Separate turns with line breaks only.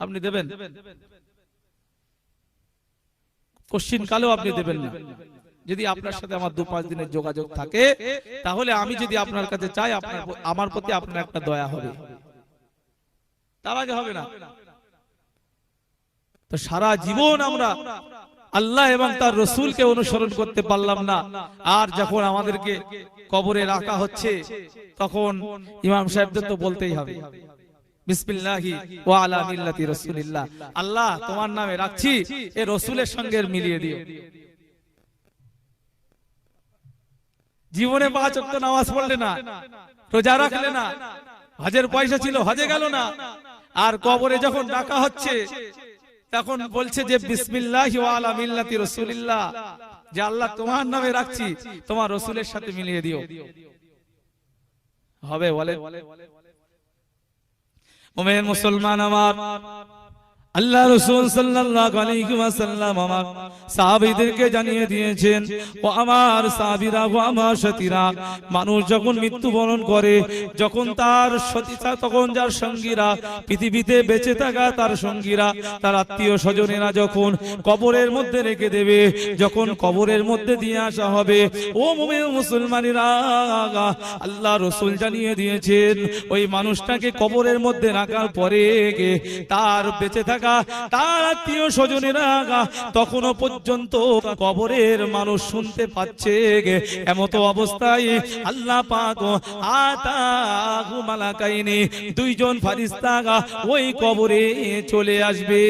আপনি দেবেন? কোশ্চিন কালেও আপনি দেবেন না। যদি আপনার সাথে আমার দু পাঁচ দিনের যোগাযোগ থাকে তাহলে আমি যদি আপনার কাছে চাই আপনার আমার প্রতি আপনার একটা দয়া হবে। তার আগে হবে না। তো সারা জীবন আমরা আল্লাহ এবং তার রসুলকে অনুসরণ করতে পারলাম না। আর যখন আমাদেরকে কবরে রাখা হচ্ছে তখন ইমাম সাহেবদের তো বলতেই হবে। বিসমিল্লাহি ওয়া আলা মিল্লাতি আল্লাহ, তোমার নামে রাখছি, এ রসুলের সঙ্গে মিলিয়ে দিও। জীবনে পাঁচ ওয়াক্ত নামাজ পড়লে না, রোজা রাখলে না, হজের পয়সা ছিল, হজে গেল না। আর কবরে যখন ডাকা হচ্ছে, তখন বলছে যে, বিসমিল্লাহি ওয়া আলা মিল্লাতি রাসূলিল্লাহ। যে, আল্লাহ, তোমার নামে রাখছি, তোমার রসুলের সাথে মিলিয়ে দিও। হবে বলে? মোমেন মুসলমান আমার। আল্লাহ রসুল সাল্লাল্লাহু আলাইহি ওয়াসাল্লাম আমার সাহাবীদেরকে জানিয়ে দিয়েছেন, ও আমার সাহাবীরা, ও আমার সাথীরা, মানুষ যখন মৃত্যুবরণ করে, যখন তার সতীতা তখন যার সঙ্গীরা পৃথিবীতে বেঁচে থাকা তার সঙ্গীরা, তার আত্মীয় স্বজনেরা যখন কবরের মধ্যে রেখে দেবে, যখন কবরের মধ্যে দিয়ে আসা হবে, ও মুমিন মুসলমানেরা, আল্লাহ রসুল জানিয়ে দিয়েছেন, ওই মানুষটাকে কবরের মধ্যে রাখার পরে তার বেঁচে থাকা তার আত্মীয় স্বজনেরা তখনও পর্যন্ত কবরের মানুষ শুনতে পাচ্ছে এমত অবস্থায় আল্লাহ পাক আতাহু দুইজন ফারিস্তা ওই কবরে চলে আসবে।